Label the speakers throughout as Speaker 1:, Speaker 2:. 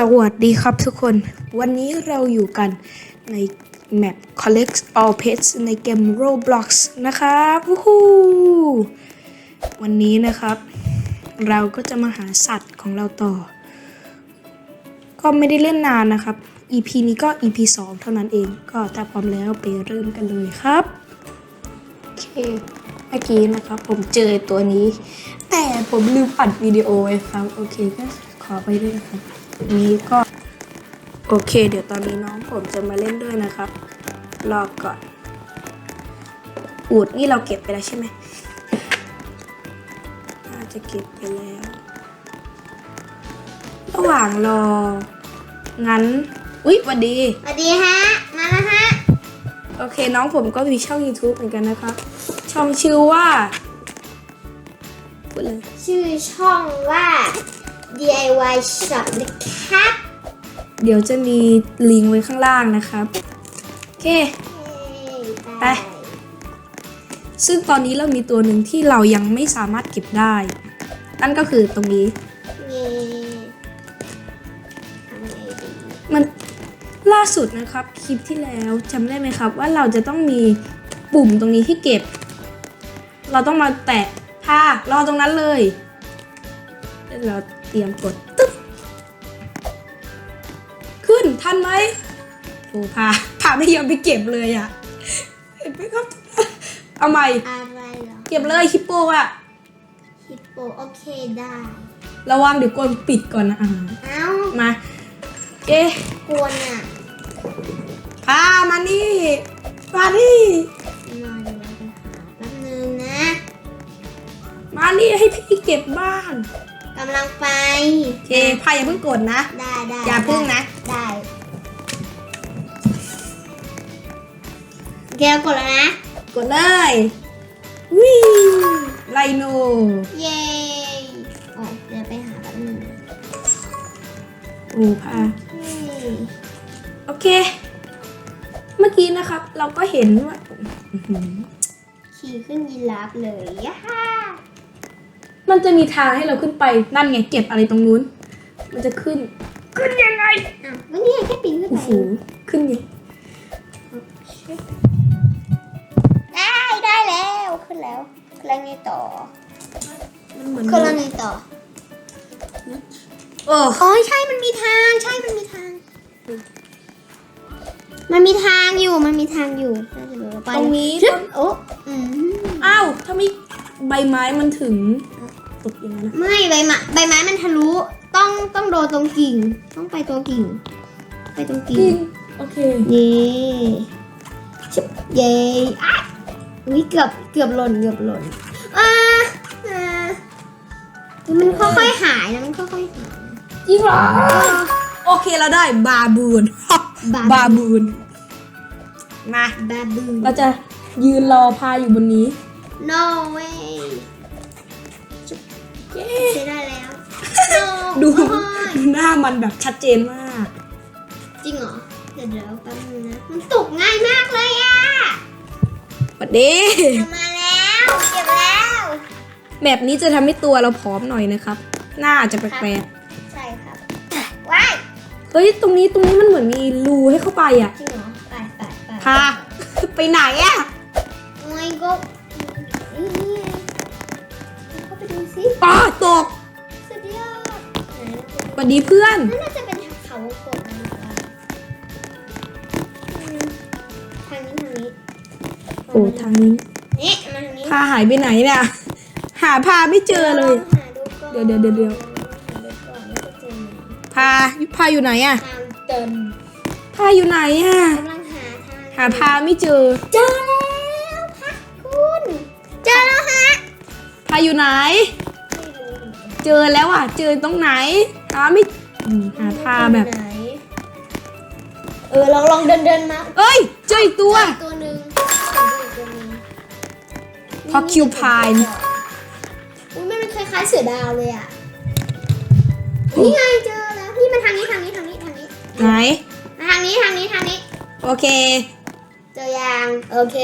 Speaker 1: สวัสดีครับทุกคน วันนี้เราอยู่กันในแมป Collect All Pets ในเกม Roblox นะครับวู้ฮู้วันนี้นะครับ เราก็จะมาหาสัตว์ของเราต่อ ก็ไม่ได้เล่นนานนะครับ EP นี้ก็ EP 2 เท่านั้นเอง ก็ถ้าพร้อมแล้วไปเริ่มกันเลยครับ โอเค เมื่อกี้นะครับผมเจอตัวนี้ แต่ผมลืมอัดวิดีโอไว้ครับ โอเคก็ขอไปด้วยนะครับ นี้ก็โอเค เดี๋ยวตอนนี้น้องผมจะมาเล่นด้วยนะครับ รอก่อน อูดนี่เราเก็บไปแล้วใช่ไหมน่าจะเก็บไปแล้ว ระหว่างรอ งั้น อุ๊ยหวันดี
Speaker 2: สวัสดีฮะ มาแล้วฮะ
Speaker 1: โอเค น้องผมก็มีช่อง YouTube เหมือนกันนะครับ ช่องชื่อว่าพูดเลย
Speaker 2: ชื่อช่องว่า DIY Shop นะครับ
Speaker 1: เดี๋ยวจะมีลิงก์ไว้ข้างล่างนะครับ โอเค ไป ซึ่งตอนนี้เรามีตัวหนึ่งที่เรายังไม่สามารถเก็บได้ นั่นก็คือตรงนี้
Speaker 2: เย้ทำไงดี
Speaker 1: มันล่าสุดนะครับ คลิปที่แล้วจำได้ไหมครับ ว่าเราจะต้องมีปุ่มตรงนี้ที่เก็บ เราต้องมาแตะผ้ารอตรงนั้นเลย แล้วเราเตรียมกดตึ๊บขึ้นทันไหมโอ้พาพาไม่ยอมไปเก็บเลยอะ่ะเห็นไหมครับ เอาใหม่
Speaker 2: อะไรเหรอ
Speaker 1: เก็บเลยฮิปโปอะ
Speaker 2: ฮิปโปโอเคได้
Speaker 1: ระวังเดี๋ยวกดปิดก่อนนะอ่า
Speaker 2: เอ้า
Speaker 1: มา เอ๊ะ
Speaker 2: กวนอะ
Speaker 1: พามานี่มานี่
Speaker 2: มาเดี๋ยวไปหาแป๊บนึงนะ
Speaker 1: มานี่ให้พี่เก็บบ้าน
Speaker 2: กำลังไป
Speaker 1: โอเคพายอย่าเพิ่งกดนะ
Speaker 2: ได้ได้
Speaker 1: อย่าพึ่งนะ
Speaker 2: ได้โอเคเรากดแล้วนะ
Speaker 1: กดเลยวิไลโน
Speaker 2: เย้โอ้เดี๋ยวไปหาแป๊บนึง
Speaker 1: โอ้พา
Speaker 2: เฮ้ย
Speaker 1: โอเค เมื่อกี้นะครับ เราก็เห็นว่าอื้อหือ
Speaker 2: ขี่ขึ้นยีราฟเลยย่าฮ่า
Speaker 1: มันจะมีทางให้เราขึ้นไปนั่นไงเก็บอะไรตรงนู้น มันจะขึ้น ขึ้นยังไง
Speaker 2: อ้าวก็เนี่ยแค่ปีนขึ้น
Speaker 1: โอ้
Speaker 2: ไป
Speaker 1: โหขึ้นยัง
Speaker 2: ได้ได้แล้วขึ้นแล้วขึ้นแล้วไงต่อ
Speaker 1: มันเหมือน
Speaker 2: ขึ้นแล้วไงต่อ
Speaker 1: โอ้
Speaker 2: อ๋อใช่มันมีทางใช่มันมีทาง มันมีทางอยู่มันมีทางอยู่น่าจะรู้ไป
Speaker 1: ตรงนี้
Speaker 2: ชึบโอ้อืม
Speaker 1: อ้าวถ้าไม่ใบไม้มันถึง ตกอย่างนั้นนะ
Speaker 2: ไม่ใบไม้ใบไม้มันทะลุต้องต้องโดนตรงกิ่ง ต้องไปตัวกิ่ง ไปตรงกิ่ง
Speaker 1: โอเค
Speaker 2: เย่ชิบเย่อะอุ้ยเกือบเกือบหล่นเกือบหล่นอ่าอ่ามันค่อยๆหายนะมันค่อยๆหาย
Speaker 1: จริงเหรอโอเคเราได้บาบูนบาบูนมา
Speaker 2: บาบู
Speaker 1: เราจะยืนรอพาอยู่บนนี้
Speaker 2: no way
Speaker 1: เย้
Speaker 2: ใช้ได้แล้ว no
Speaker 1: ดู
Speaker 2: โอ้ย
Speaker 1: ดูหน้ามันแบบชัดเจนมาก
Speaker 2: จริงเหรอ เดี๋ยวเดี๋ยวแป๊บนึงนะ มันตกง่ายมากเลยอะ
Speaker 1: ปัดเด้
Speaker 2: กลับมาแล้วเก็บแล้ว
Speaker 1: แบบนี้จะทำให้ตัวเราผอมหน่อยนะครับ หน้าอาจจะแปลก
Speaker 2: ใช่ครับว้าย
Speaker 1: ๆเฮ้ยตรงนี้ตรงนี้มันเหมือนมีรูให้เข้าไปอะ
Speaker 2: จริงเหรอ ไปไปไป
Speaker 1: พา ไปไหนอะ
Speaker 2: โอ้ยก็ สิ
Speaker 1: อ๋อตก
Speaker 2: สุดยอดไหนเราไปดู
Speaker 1: สวัสดีเพื่อน
Speaker 2: นั่นน่าจะเป็นเขาวงกดนะคะอืมทางนี้ทางนี้
Speaker 1: โอ้ทางนี้
Speaker 2: นี่มาทางนี้
Speaker 1: พาหายไปไหนเนี่ยหาพาไม่เจอเลย
Speaker 2: หาดูก่อน
Speaker 1: เดี๋ยวเดี๋ยวเดี๋ยวเดี๋ยว
Speaker 2: หาดูก่อนว่าจะเจอไหม
Speaker 1: พาพาอยู่ไหนอะ
Speaker 2: ทางเดิน
Speaker 1: พาอยู่ไหนอะ
Speaker 2: กำลังหาทาง
Speaker 1: หาพาไม่เจอ
Speaker 2: เจอแล้วพักคุณ เจอแล้วฮะ
Speaker 1: พาอยู่ไหน
Speaker 2: ไม่รู้ เหมือนกัน
Speaker 1: เจอแล้วอะ เจอตรงไหนหาไม่อืมหาพาแบบ
Speaker 2: ไหนเออลองลองเดินเดินมา
Speaker 1: เอ้ย เจออีกตัว
Speaker 2: ตัวหนึ่งตัวหนึ่งตัวหนึ่ง
Speaker 1: Porcupine
Speaker 2: อุ้ยมันคล้ายๆเสือดาวเลยอะนี่ไงเจอแล้วนี่มันทางนี้ทางนี้ทางนี้ทางนี้
Speaker 1: ไหน
Speaker 2: มาทางนี้ทางนี้ทางนี้
Speaker 1: โอเค
Speaker 2: เจอยังโอเค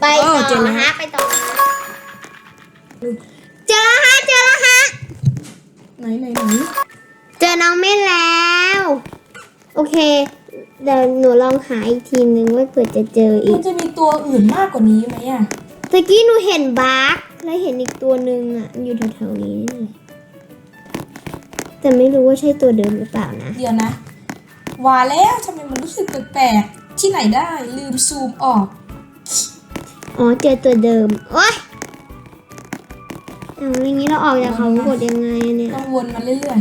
Speaker 2: ไป
Speaker 1: โอ้
Speaker 2: ต่
Speaker 1: เจอ
Speaker 2: อ
Speaker 1: แล้ว
Speaker 2: นะฮะไปต่อนะฮะเจอแล้วฮะเจอแล้วฮะ
Speaker 1: ไหนไหนไหน
Speaker 2: เจออน้องเม่นแล้ว โอเคเดี๋ยวหนูลองหาอีกทีนึงว่าเผื่อจะเจออี
Speaker 1: มั
Speaker 2: ก
Speaker 1: นจะมีตัวอื่นมากกว่านี้ไหมอะ
Speaker 2: ตะกี้หนูเห็นบาร์กแล้วเห็นอีกตัวหนึ่งอะมันอยู่แถวๆนี้นี่แต่ไม่รู้ว่าใช่ตัวเดิมหรือเปล่านะ
Speaker 1: เดี๋ยวนะว่าแล้วทำไมมันรู้สึกแปลกๆที่ไหนได้ลืมซูมออก
Speaker 2: อ๋อเจอตัวเดิม โอ๊ยเอาอย่างนี้เราออกจากเขากดยังไงอะเนี่ย
Speaker 1: ต้องวนมาเรื่อย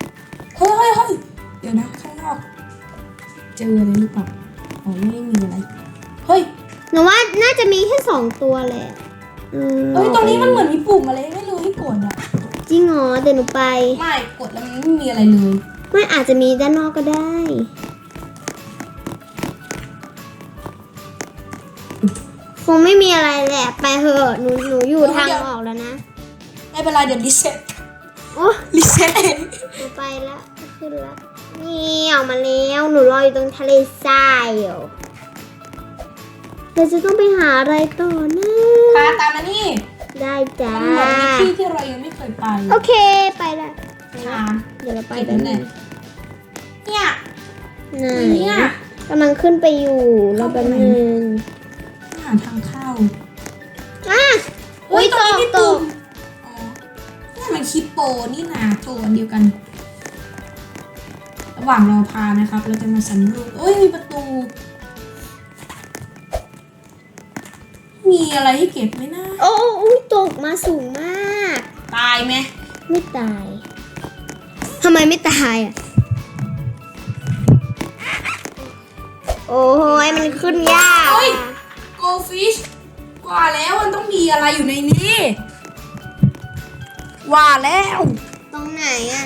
Speaker 1: ๆ เฮ้ยเฮ้ยเฮ้ยเดี๋ยวนะข้างนอก เจออะไรหรือเปล่าอ๋อไม่ได้มีอะไร เฮ้ย
Speaker 2: หนูว่าน่าจะมีแค่สองตัวแหละอืม
Speaker 1: เฮ้ยตรงนี้มันเหมือนมีปุ่มอะไรไม่รู้ให้กดอะ
Speaker 2: จริงเหรอเดี๋ยวหนูไป
Speaker 1: ไม่กดแล้วมันไม่มีอะไรเลย
Speaker 2: ไม่อาจจะมีด้านนอกก็ได้คงไม่มีอะไรแหละ ไปเถอะหนูหนูอยู่ทางออกแล้วนะ
Speaker 1: ไม่เป็นไรเดี๋ยวรีเซ็ต
Speaker 2: โอ้
Speaker 1: รีเซ็ตเอง
Speaker 2: หนูไปแล้วขึ้นแล้วนี่ออกมาแล้วหนูรออยู่ตรงทะเลทรายอยู่เราจะต้องไปหาอะไรต่อนะ
Speaker 1: พาตามมานี่
Speaker 2: ได้จ้า
Speaker 1: มันเหมือนมีที่ที่เรายังไม่เคยไป
Speaker 2: โอเคไปละ
Speaker 1: พา
Speaker 2: เดี๋ยวเราไป
Speaker 1: ไป
Speaker 2: แบ
Speaker 1: แบบ
Speaker 2: บ
Speaker 1: ไหน
Speaker 2: นี้
Speaker 1: เนี่ย
Speaker 2: ไหน
Speaker 1: เนี่ย
Speaker 2: กำลังขึ้นไปอยู่รอแป๊บนึง
Speaker 1: หาทางเข้า
Speaker 2: อะ
Speaker 1: โอ้ย
Speaker 2: อุ๊ย
Speaker 1: ตรงนี้มี
Speaker 2: ต
Speaker 1: ปุ่
Speaker 2: ก
Speaker 1: มอ๋อ นี่มันคิปโปนี่นาโถอันเดียวกัน ระหว่างรอพานะครับ เราจะมาสำรวจโอ้ยมีประตู มีอะไรให้เก็บไหมนะ
Speaker 2: โอ้โอ้อุ๊ยตกมาสูงมาก
Speaker 1: ตายไหม
Speaker 2: ไม่ตายทำไมไม่ตายอะ โอ้ยมันขึ้นยาก
Speaker 1: โอ้ยโกฟิชกว่าแล้วมันต้องมีอะไรอยู่ในนี้ ว่าแล้ว
Speaker 2: ตรงไหนอะ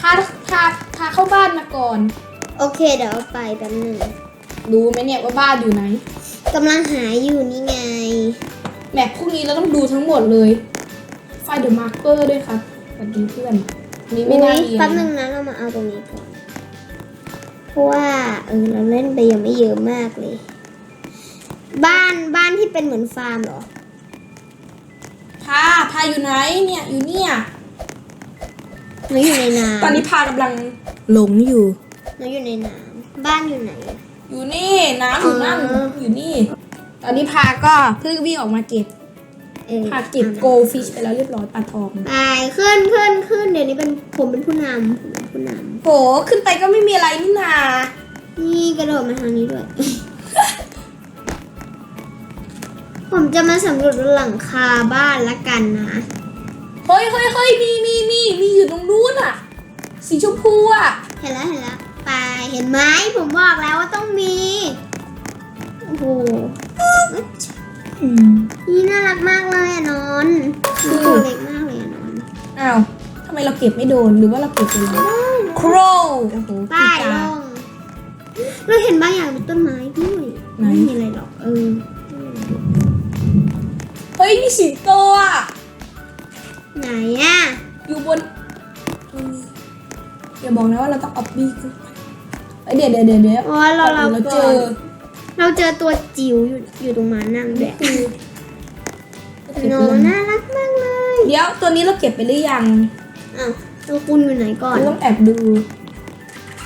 Speaker 1: พาพาพาเข้าบ้านมาก่อน
Speaker 2: โอเคเดี๋ยวเอาไปแป๊บหนึง
Speaker 1: รู้ไหมเนี่ยว่าบ้านอยู่ไหน
Speaker 2: กำลังหาอยู่นี่ไง
Speaker 1: แมปพวกนี้เราต้องดูทั้งหมดเลย ไฟเดอะมาร์เกอร์ด้วยครับสวัสดีเพื่อนอันนี้ไม่
Speaker 2: อุ๊
Speaker 1: น่ายมี
Speaker 2: แป๊บหนึงนะเรามาเอาตรงนี้ก่อน เพราะว่าเออเราเล่นไปยังไม่เยอะมากเลย บ้านบ้านที่เป็นเหมือนฟาร์มเหรอ
Speaker 1: พาพาอยู่ไหนเนี่ยอยู่เนี่ย
Speaker 2: หนูอยู่ในน้ำ
Speaker 1: ตอนนี้พากำลังหลงอยู่
Speaker 2: หนูอยู่ในน้ำบ้านอยู่ไหนอะ
Speaker 1: อยู่นี่น้ำอยู่นั่น
Speaker 2: อ๋อ
Speaker 1: อยู่นี่ ตอนนี้พาก็เพิ่งวิ่งออกมาเก็บ
Speaker 2: เออ
Speaker 1: พาเก็บโกฟิชไปแล้วเรียบร้อยปลาทอง
Speaker 2: ไปขึ้นขึ้นขึ้นเดี๋ยวนี้เป็นผมเป็นผู้นำผมเป็นผู้น
Speaker 1: โหขึ้นไปก็ไม่มีอะไรนี่นาำ
Speaker 2: นี่กระโดดมาทางนี้ด้วย ผมจะมาสำรวจหลังคาบ้านละกันนะ
Speaker 1: เฮ้ยเฮ้ยเฮ้ยมีมีมีมีอยู่ตรงนู้นอะ สีชมพูอะ
Speaker 2: เห็นแล้วเห็นแล้วไปเห็นไหมผมบอกแล้วว่าต้องมี โอ้โห
Speaker 1: อืม
Speaker 2: นี่น่ารักมากเลยอะนอนมันตัวเล็กมากเลยอะนอน
Speaker 1: อ้าวทำไมเราเก็บไม่โดนหรือว่าเราเก็บไปแล้วโครโอ้โห
Speaker 2: ไป้าย
Speaker 1: ปี
Speaker 2: ล
Speaker 1: กา
Speaker 2: งเราเห็นบางอย่างเป็นต้นไม้ด้วย
Speaker 1: ไหน
Speaker 2: ไม่มีอะไรหรอกเออ
Speaker 1: เฮ้ ยมีสิงโตอะ
Speaker 2: ไหนอะ
Speaker 1: อยู่บนตรงนี้อย่าบอกนะว่าเราต้องเอาปีกขึ้นไปเอ้ยเดี๋ยวเดี๋ยวเดี๋ยวเดี๋ยว
Speaker 2: อ๋อเราเรา
Speaker 1: เราเจ
Speaker 2: ก่อน
Speaker 1: อ
Speaker 2: เราเจอตัวจิ๋วอยู่อยู่ตรงมานั่งแบ
Speaker 1: นี่
Speaker 2: บ
Speaker 1: คือเก็บ
Speaker 2: โน
Speaker 1: ไปแล้ว
Speaker 2: น่ารักมากเลย
Speaker 1: เดี๋ยวตัวนี้เราเก็บไปหรือยัง
Speaker 2: อ้าวตัวคุณอยู่ไหนก่อน
Speaker 1: เราต้องแอบดู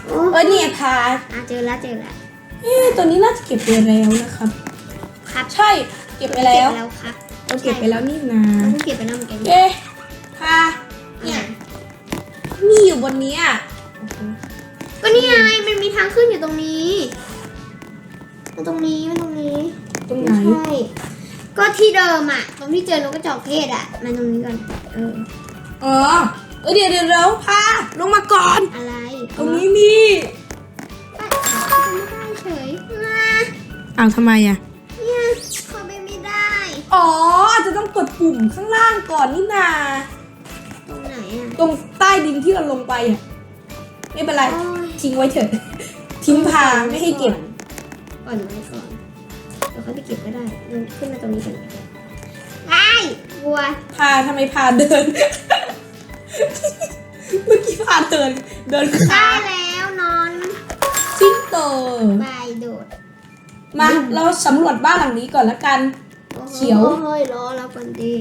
Speaker 2: โอ้
Speaker 1: เอ้ยเนี่ยพา
Speaker 2: อะเจอแล้วเจอแล้ว
Speaker 1: เอ๊ะตัวนี้น่าจะเก็บไปแล้วนะครับ
Speaker 2: ครับ
Speaker 1: ใช่เก็บไปแล้ว
Speaker 2: เก็บแล้วครับ
Speaker 1: เราเก็บไปแล้วนี่นะ
Speaker 2: เราเก็บไปแล้วเหมือนกัน
Speaker 1: เอ๊ะพาเนี่ย มีอยู่บนเนี้ยโอ้โห
Speaker 2: ก็นี่ไงมันมีทางขึ้นอยู่ตรงนี้มันตรงนี้มันตรงนี้
Speaker 1: ตรงไหน
Speaker 2: ไม่ใช่ก็ที่เดิมอะ ตรงที่เจอนกกระจอกเทศอะมาตรงนี้ก่อน เออ
Speaker 1: อ๋อเออเดี๋ยวเดี๋ยวเดี๋ยวพาลงมาก่อน
Speaker 2: อะไร
Speaker 1: ตรงนี้มี
Speaker 2: อะไม่ได้เฉยมา
Speaker 1: อ้าวทำไมอะ อ๋ออาจจะต้องกดปุ่มข้างล่างก่อนนี่นา
Speaker 2: ตรงไหนอะ
Speaker 1: ตรงใต้ดินที่เราลงไปอะไม่เป็นไร
Speaker 2: โอ้ย
Speaker 1: ทิ้งไว้เถอะ ทิ้งพาไม่ให้เก็บ
Speaker 2: ก่อนไว้ก่อนเดี๋ยวเขาไปเก็บก็ได้เดินขึ้นมาตรงนี้ก่อนไอ้บัว
Speaker 1: พาทำไมพาเดิน เมื่อกี้พาเดิน เดิน
Speaker 2: ได้
Speaker 1: ขา
Speaker 2: แล้วนอน
Speaker 1: ซิงโต
Speaker 2: ไปโดด
Speaker 1: มา เราสำรวจบ้านหลังนี้ก่อนละกัน
Speaker 2: โอ้โห
Speaker 1: เขียว
Speaker 2: เฮ้ยรอเราก่อนดี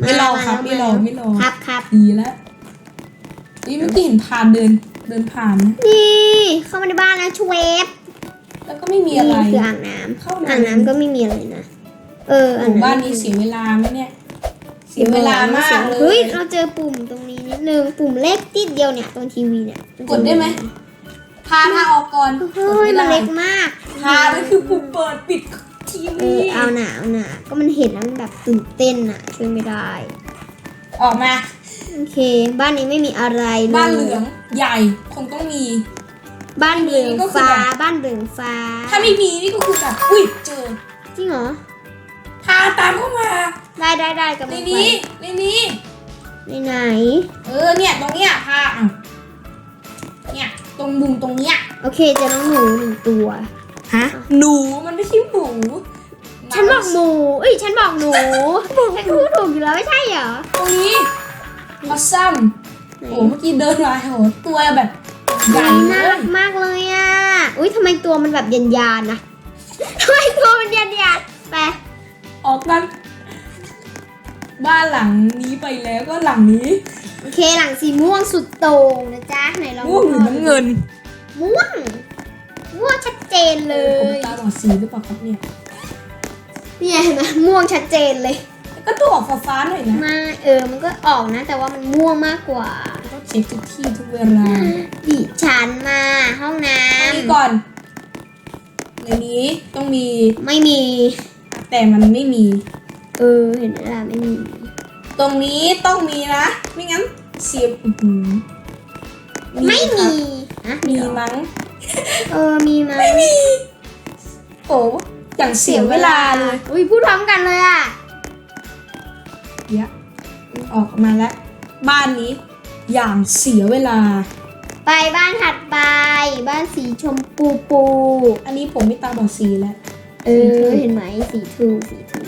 Speaker 1: ไม่รอครับไม่รอไม่รอ
Speaker 2: ครับครับ
Speaker 1: ดีแล้วเฮ้ยเมื่อกี้เห็นผ่านเดินเดินผ่านนี่
Speaker 2: เข้ามาในบ้านแล้วชเวฟ
Speaker 1: แล้วก็ไม่มีอะไร
Speaker 2: คืออ่างน้
Speaker 1: เข้าำมา
Speaker 2: อ่างน้ำก็ไม่มีอะไรนะเอออ่าง
Speaker 1: บ้านนี้เสียเวลาไหมเนี่ยเสียเวลามากเลย
Speaker 2: เฮ้ยเราเจอปุ่มตรงนี้นิดนึงปุ่มเล็กติดเดียวเนี่ยตรงทีวีเนี่ย
Speaker 1: กดได้ไหมพาพาออกก่อน
Speaker 2: เฮ้ยมันเล็กมาก
Speaker 1: พามันคือปุ่มเปิดปิด ที
Speaker 2: เอ
Speaker 1: วี
Speaker 2: อเอาหนาเอาหนาก็มันเห็นแล้วมันแบบตื่นเต้นอะช่วยไม่ได้
Speaker 1: ออกมา
Speaker 2: โอเค บ้านนี้ไม่มีอะไรย
Speaker 1: บ้านเหลืองใหญ่คงต้องมี
Speaker 2: บ้านเหลือง
Speaker 1: นี่ก็คือ
Speaker 2: ฟ้า
Speaker 1: แบบ
Speaker 2: บ้านเหลืองฟ้า
Speaker 1: ถ้าไม่มีนี่ก็คือแบบอุ้ยเจอ
Speaker 2: จริงเหรอ
Speaker 1: พาตามเข้ามา
Speaker 2: ได้ได้ได้กับ
Speaker 1: ในนี้ในนี้
Speaker 2: ในไหน
Speaker 1: เออเนี่ยตรงเนี้ยพาอะเนี่ยตรงมุมตรงเนี้ย
Speaker 2: โอเคเจอน้องหนูหนึ่งตัว
Speaker 1: ฮะ หนูมันไม่ใช่หมู
Speaker 2: ฉันบอกหมูเอ้ย ฉันบอกหนูฉันพูดถูกอยู่แล้วไม่ใช่เหรอ
Speaker 1: ตรงนี้พอซัม
Speaker 2: ไหน
Speaker 1: โอ้เมื่อกี้เดินมาโหตัวแบบใหญ่
Speaker 2: อุ๊ย
Speaker 1: เล
Speaker 2: น่ายรักมากเลยอะ อุ้ยทำไมตัวมันแบบยันยานๆนะทำไมตัวมันยันยานๆไป
Speaker 1: ออกกันบ้านหลังนี้ไปแล้วก็หลังนี้
Speaker 2: โอเคหลังสีม่วงสุดโต่งนะจ๊ะไหนลอง
Speaker 1: ม่วงหรือน้ำเงิน
Speaker 2: ม่วง ม่วงชัดเจนเล
Speaker 1: ผม
Speaker 2: ย
Speaker 1: ตาบอดสีหรือเปล่าครับเนี่ย
Speaker 2: เนี่ยเห็นไหมม่วงชัดเจนเลย
Speaker 1: ก็ตัวออกฟ้าๆหน่อยนะ
Speaker 2: มาเออมันก็ออกนะ แต่ว่ามันม่วงมากกว่า
Speaker 1: ต้องเช็คทุกที่ทุกเวลา
Speaker 2: ดิฉันมาห้องน้
Speaker 1: อันนี้ก่อนในนี้ต้องมีำ
Speaker 2: ไม่มี
Speaker 1: แต่มันไม่มี
Speaker 2: เออเห็นไหมล่ะไม่มี
Speaker 1: ตรงนี้ต้องมีนะไม่งั้นเสียบอื้อหือ
Speaker 2: ไม่
Speaker 1: ค
Speaker 2: มี
Speaker 1: รับ
Speaker 2: อะ
Speaker 1: มีมั้ง
Speaker 2: เออ มีไหม
Speaker 1: ไม่มี โอ้อย่างเสียเวลาเลย
Speaker 2: อุ้ยพูดพร้อมกันเลยอะ
Speaker 1: เดี๋ยวออกมาแล้ว บ้านนี้ อย่างเสียเวลา
Speaker 2: ไปบ้านถัดไป บ้านสีชมพูปู
Speaker 1: อันนี้ผมไม่ตาบอดสีแล้ว
Speaker 2: เออ เห็นไหมสีทูสีทู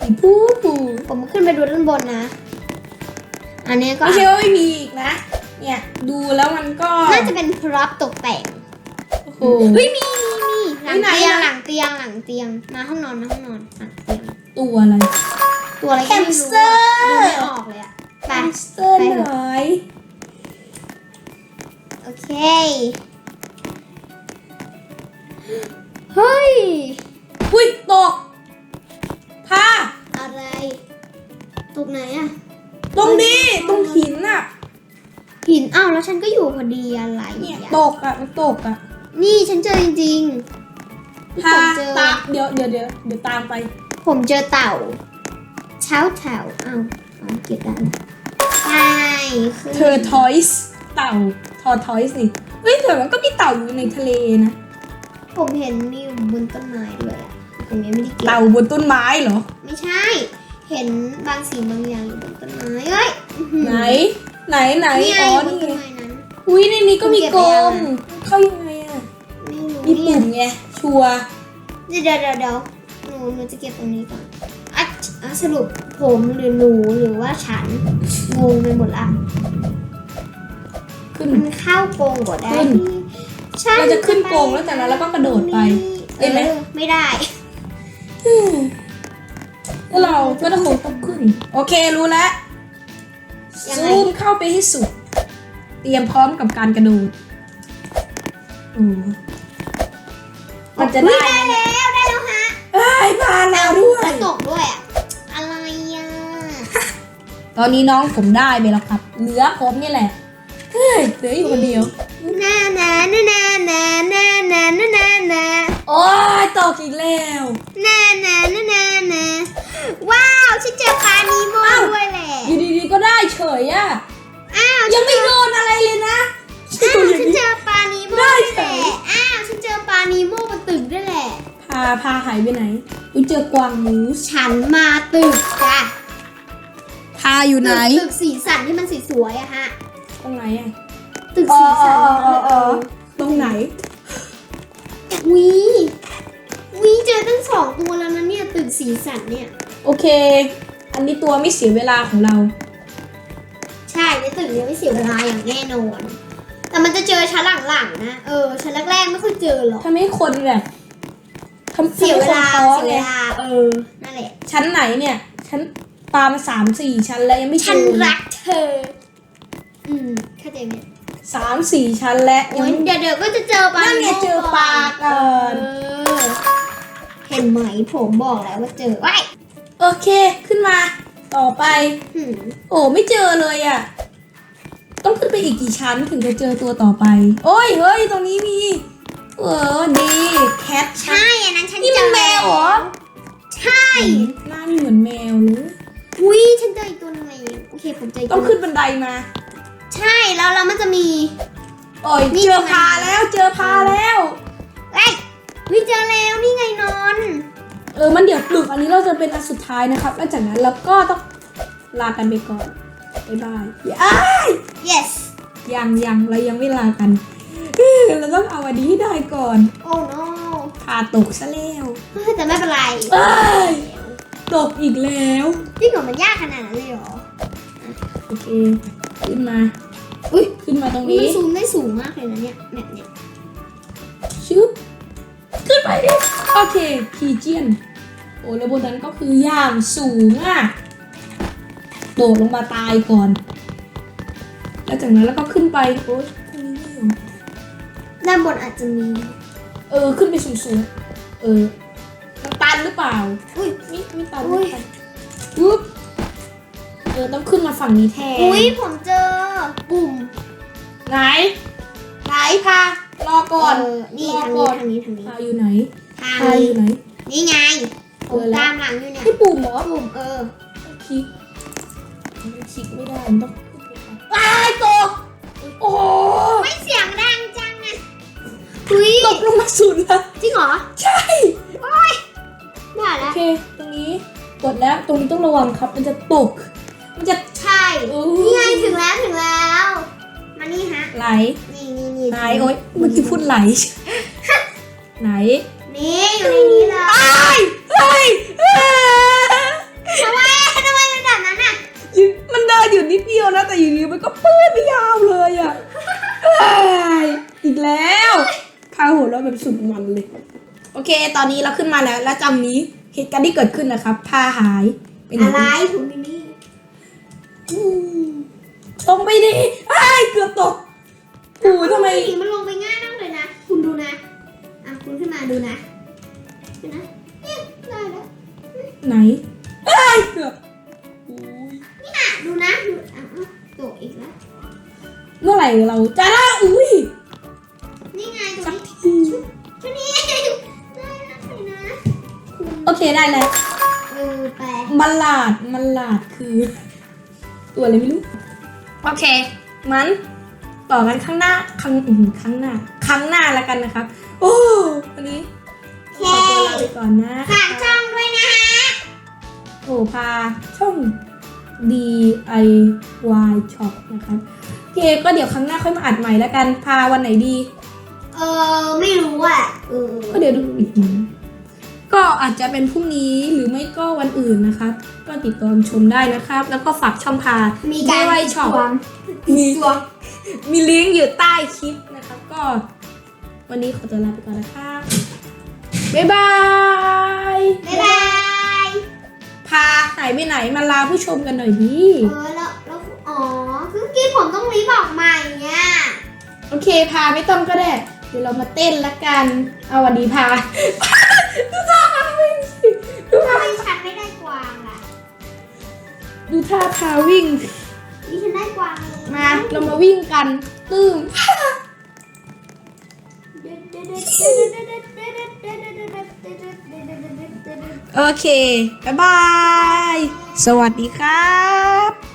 Speaker 1: สีผู้ผู้
Speaker 2: ผมขึ้นไปดูด้านบนนะ อันเนี้ยก็
Speaker 1: ไม่ใช่ว่าไม่มีอีกนะ เนี่ย ดูแล้วมันก็
Speaker 2: น่าจะเป็นพร็อพตกแต่ง
Speaker 1: โอ้โห
Speaker 2: เฮ้ยมีมีมีหลัง
Speaker 1: ไหน
Speaker 2: เตียง
Speaker 1: อะ
Speaker 2: หลังเตียงหลังเตียงมาห้องนอนมาห้องนอนหลังเตียง
Speaker 1: ตัวอะไร
Speaker 2: ตัวอะไรก็ไม่รู้
Speaker 1: Hamster
Speaker 2: ดูไม่ออกเลยอะไป
Speaker 1: แฮมสเตอร์
Speaker 2: ไปเถอะ
Speaker 1: หน่อย
Speaker 2: โอเค เฮ้ย
Speaker 1: อุ้ยตกผ้า
Speaker 2: อะไร ตกไหนอะ
Speaker 1: ตรงนี้ ตรงหินน่ะ
Speaker 2: หินอ้าวแล้วฉันก็อยู่พอดีอะไร
Speaker 1: เนี่ย
Speaker 2: อะ
Speaker 1: ตกอะมันตกอะ
Speaker 2: นี่ฉันเจอจริงๆ
Speaker 1: ผ้า
Speaker 2: ผมเจอ
Speaker 1: ตาเดี๋ยวเดี๋ยวเดี๋ยวเดี๋ยวตามไป
Speaker 2: ผมเจอเต่า เช้าเต่าอ้าวเอาเก็บได้แล้วใช่คือ
Speaker 1: เธอทอยส์เต่าทอทอยส์นี่เฮ้ยแต่มันก็มีเต่าอยู่ในทะเลนะ
Speaker 2: ผมเห็นมีอยู่บนต้นไม้ด้วยอะผมยังไม่ได้เก็บ
Speaker 1: เต่าบนต้นไม้เหรอ
Speaker 2: ไม่ใช่ เห็นบางสิ่งบางอย่างอยู่บนต้นไม้เอ้ยอื้อหือ
Speaker 1: ไหน ไหนไหน
Speaker 2: นี่ไง
Speaker 1: อ๋อ
Speaker 2: อยู่บน
Speaker 1: นี่
Speaker 2: ต้น
Speaker 1: ไง
Speaker 2: ไม้นั้น
Speaker 1: อุ้ยในนี้ก็มี
Speaker 2: เก็บ
Speaker 1: ก
Speaker 2: ไป
Speaker 1: ล
Speaker 2: ยัง
Speaker 1: ม
Speaker 2: อะ
Speaker 1: เข้ายังไงอะ
Speaker 2: ไม่รู้
Speaker 1: มี
Speaker 2: เนี่
Speaker 1: ปุ่
Speaker 2: ย
Speaker 1: มไงชัวร์
Speaker 2: เดี๋ยวเดี๋ยวเดี๋ยวเดี๋ยวหนูหนูจะเก็บตรงนี้ก่อนอะอะสรุปผมหรือหนูหรือว่าฉันงงไปหมดละ
Speaker 1: ขึ้น
Speaker 2: มันเข้าโกงกว่าได้
Speaker 1: ขึ้น
Speaker 2: ฉัน
Speaker 1: เราจะขึ้นโกงแล้วจากนั้นเราก็กระโดดไป
Speaker 2: เอ
Speaker 1: ได้ไหม
Speaker 2: อไม่ได้
Speaker 1: แล้วเราก็ต้องคงต้องขึ้น โอเครู้แล้ว
Speaker 2: ยังไง
Speaker 1: ซูมเข้าไปให้สุด เตรียมพร้อมกับการกระโดดโอ้มันจะได้
Speaker 2: อุ๊ยได้แล้วได้แล้วฮะ
Speaker 1: เอ้ยมาแล้วด้วย
Speaker 2: กระตกด้วยอะอะไรอะ
Speaker 1: ตอนนี้น้องผมได้ไปแล้วครับ เหลือผมนี่แหละ เฮ้ยเหลืออยู่คนเดียว
Speaker 2: นานานานานานานานานานา
Speaker 1: โอ้ยตกอีกแล้ว
Speaker 2: นานานานานาว้าวฉันเจอปลานีโมด้วยแหละ
Speaker 1: อยู่ดีๆก็ได้เฉยอะ
Speaker 2: อ้าว
Speaker 1: ยังไม่โดนอะไรเลยนะ
Speaker 2: อ้าวฉันเจอปลานีโม
Speaker 1: ได้
Speaker 2: ด้วย
Speaker 1: เฉ
Speaker 2: แหละ
Speaker 1: ย
Speaker 2: อ้าวฉันเจอปลานีโมบนตึกด้วยแหละ
Speaker 1: พาพาหายไปไหนอุ้ยเจอกวางมูส
Speaker 2: ฉันมาตึกจ้ะ
Speaker 1: พาอยู่ไหน
Speaker 2: ตึกสีสันที่มันสีสวยอะฮะ
Speaker 1: ตรงไหนอะ
Speaker 2: ตึกสีสัน
Speaker 1: อ๋ออ๋ออ๋อตรงไหน
Speaker 2: วีวีเจอตั้งสองตัวแล้วนะเนี่ยตึกสีสันเนี่ย
Speaker 1: โอเค อันนี้ตัวไม่เสียเวลาของเรา
Speaker 2: ใช่ในตึกนี้ไม่เสียเวลาอย่างแน่นอน แต่มันจะเจอชั้นหลังๆนะ เออชั้นแรกๆไม่ค่อยเจอหรอก
Speaker 1: ทำให้คนแบบทำ
Speaker 2: เสียเวลา
Speaker 1: ทำให้คนท้อ
Speaker 2: เสีย
Speaker 1: ไง
Speaker 2: เวลาเออนั่นแหละ
Speaker 1: ชั้นไหนเนี่ย ชั้นปามาสามสี่ชั้นแล้วยังไม่เจ
Speaker 2: ฉัน
Speaker 1: อ
Speaker 2: รักเธอ อืมเข้าใจไหม
Speaker 1: สามสี่ชั้นแล้ว
Speaker 2: โอ้ยเดี๋ยวเดี๋ยวก็จะเจอปลา
Speaker 1: นั่นไงเจอปลาก่อน
Speaker 2: เออเห็นไหมผมบอกแล้วว่าเจอว้าย
Speaker 1: โอเคขึ้นมา ต่อไป
Speaker 2: หืม
Speaker 1: โอ้ไม่เจอเลยอะ่ะ ต้องขึ้นไปอีกกี่ชั้นถึงจะเจอตัวต่อไป โอ้ยเฮ้ยตรงนี้มีเออดีแคท
Speaker 2: ใช่อันนั้นฉัน
Speaker 1: นี่
Speaker 2: เจ
Speaker 1: มัน
Speaker 2: อ
Speaker 1: แมวเหรอ
Speaker 2: ใช่
Speaker 1: หน้านี่เหมือนแมวเลย
Speaker 2: อุ้ยฉันเจออีกตัวหนึงเลยโอเคผมเจออีก
Speaker 1: ต้อง
Speaker 2: ตัว
Speaker 1: ขึ้นบันไดมา
Speaker 2: ใช่แล้วแล้วมันจะมี
Speaker 1: โอ้ย
Speaker 2: นี่
Speaker 1: เจอ
Speaker 2: ไง
Speaker 1: พาแล้วเจอพาแล้ว
Speaker 2: เอ้ยวิเจอแล้วนี่ไงนอน
Speaker 1: เออมันเดี๋ยวปลุกอันนี้เราจะเป็นอันสุดท้ายนะครับ แล้วจากนั้นเราก็ต้องลากันไปก่อนบ๊ายบายอ้าย
Speaker 2: yes
Speaker 1: ยังยังเรายังไม่ลากันเออเราต้องเอาอันนี้ให้ได้ก่อน
Speaker 2: โอ้ no
Speaker 1: พาตกซะแล้ว
Speaker 2: เฮ้ยแต่ไม่เป็นไร
Speaker 1: เอ้ยตกอีกแล้ว
Speaker 2: จริงเหรอมันยากขนาดนั้นเลยเหรอ
Speaker 1: โอเค ขึ้นมา
Speaker 2: อุ้ย
Speaker 1: ขึ้นมาตรง
Speaker 2: มัน
Speaker 1: นี้
Speaker 2: ซูมได้สูงมากเลยนะเนี่ยแบบเนี้ย
Speaker 1: ชึบขึ้นไปดิโอเคพีเจียนโอ้แล้วบนนั้นก็คืออย่างสูงอะโดดลงมาตายก่อน แล้วจากนั้นแล้วก็ขึ้นไปโอ๊ยตรงนี้ไม่อยู่
Speaker 2: ด้านบนอาจจะมี
Speaker 1: เออขึ้นไปสูงๆเออมันตันหรือเปล่า
Speaker 2: อุ้ย
Speaker 1: ไม่ไม่ตัน
Speaker 2: อุ๊
Speaker 1: ไม่
Speaker 2: ย
Speaker 1: ตันปุ๊บ เออต้องขึ้นมาฝั่งนี้แทน
Speaker 2: อุ้ยผมเจอปุ่ม
Speaker 1: ไหน ไหนพารอก่อน
Speaker 2: เนี่
Speaker 1: รอ
Speaker 2: ทาง
Speaker 1: ก่
Speaker 2: นี้
Speaker 1: อน
Speaker 2: ทางนี้ทางนี้
Speaker 1: พาอยู่ไหน
Speaker 2: ทาง
Speaker 1: พาอยู่ไหน
Speaker 2: นี่ไงผม
Speaker 1: เจอแล้ว
Speaker 2: ตามหลังอยู่เนี่ย
Speaker 1: ให้ปุ่มเหรอ
Speaker 2: ปุ่มเออ
Speaker 1: คลิกมันคลิกไม่ได้มันต้องอ้ายตกโอ้โห
Speaker 2: ไม่เสียงดังจังอะอุ้ย
Speaker 1: ตกลงมาสุดแล้ว
Speaker 2: จริงเหรอ
Speaker 1: ใช่
Speaker 2: ว่า
Speaker 1: โอ
Speaker 2: แล้ว
Speaker 1: เค ตรงนี้กดแล้วตรงนี้ต้องระวังครับ มันจะตก มันจะ
Speaker 2: ใช่
Speaker 1: โอ้
Speaker 2: นี่ไงถึงแล้วถึงแล้ว มานี่ฮะ
Speaker 1: ไหล
Speaker 2: นี่นี่นี่
Speaker 1: ไหนโอ๊ยเมื่อกี้พูดไหล ไหน
Speaker 2: นี่อยู่ในนี้เลย
Speaker 1: อ้ายเฮ้ยเอ้ย
Speaker 2: ทำไมอะทำไมเป็นแบบนั้นอะ
Speaker 1: อยู่มันเดินอยู่นิดเดียวนะ แต่อยู่ดีมันก็ปื้ดไปยาวเลยอะเอ้ยอีกแล้วพาหัวเราะแบบสุดมันเลย โอเค ตอนนี้เราขึ้นมาแล้ว แล้วจำนี้เหตุการณ์ที่เกิดขึ้นนะครับ พาหายไปไหน
Speaker 2: อะไรผมมีนี่
Speaker 1: อืม ลงไปดิอ้ายเกือบตกโอ้ยทำไม
Speaker 2: ผีมันลงไปง่ายมากเลยนะ คุณดูนะ อะคุณขึ้นมาดูนะดูนะเนี่ยได้แล้ว
Speaker 1: ไหนอ้ายเกือบโอ้ย
Speaker 2: นี่น่ะดูนะดูอะอะตกอีกแล้ว
Speaker 1: เมื่อไหร่เราจะได้อุ้ย
Speaker 2: นี่ไงตรง
Speaker 1: สัก
Speaker 2: นี้
Speaker 1: ที
Speaker 2: ชุดนี้ได้แล้วเลยนะคุณ
Speaker 1: โอเคได้แล้ว
Speaker 2: เออไป
Speaker 1: มันหลาดมันหลาดคือ ตัวอะไรไม่รู้ โอเค มันต่อกันข้างหน้าข้างอืมข้างหน้าข้างหน้าแล้วกันนะครับ โอ้วันนี้ขอตัวลาไปก่อนนะ
Speaker 2: ฝากช่องด้วยนะฮะ
Speaker 1: โอ้พาช่อง DIY Shop นะครับโอเคก็เดี๋ยวครั้งหน้าค่อยมาอัดใหม่แล้วกัน พาวันไหนดี
Speaker 2: เออ ไม่รู้อะ เออ
Speaker 1: ก็เดี๋ยวดูอี กทีก็อาจจะเป็นพรุ่งนี้หรือไม่ก็วันอื่นนะครับ ก็ติดตามชมได้นะครับ แล้วก็ฝากช่องพา
Speaker 2: มีการ
Speaker 1: DIY Shop
Speaker 2: วาง
Speaker 1: มี
Speaker 2: จวง
Speaker 1: มีลิงก์อยู่ใต้คลิปนะครับ ก็ วันนี้ขอตัวลาไปก่อนนะครับบ๊ายบาย
Speaker 2: บ๊ายบาย
Speaker 1: พาหายไปไหนมาลาผู้ชมกันหน่อยดิ
Speaker 2: เออแล้วแล้วอ๋อคือกี้ผมต้องรีบบอกใหม่เนี่ย
Speaker 1: โอเคพาไม่ต้องก็ได้เดี๋ยวเรามาเต้นละกัน เอาวันดีพา ดูท่าพาวิ่ง
Speaker 2: นี่ฉันได้กวางเลย
Speaker 1: มา เรามาวิ่งกัน ตื้มโอเค บ๊ายบาย สวัสดีครับ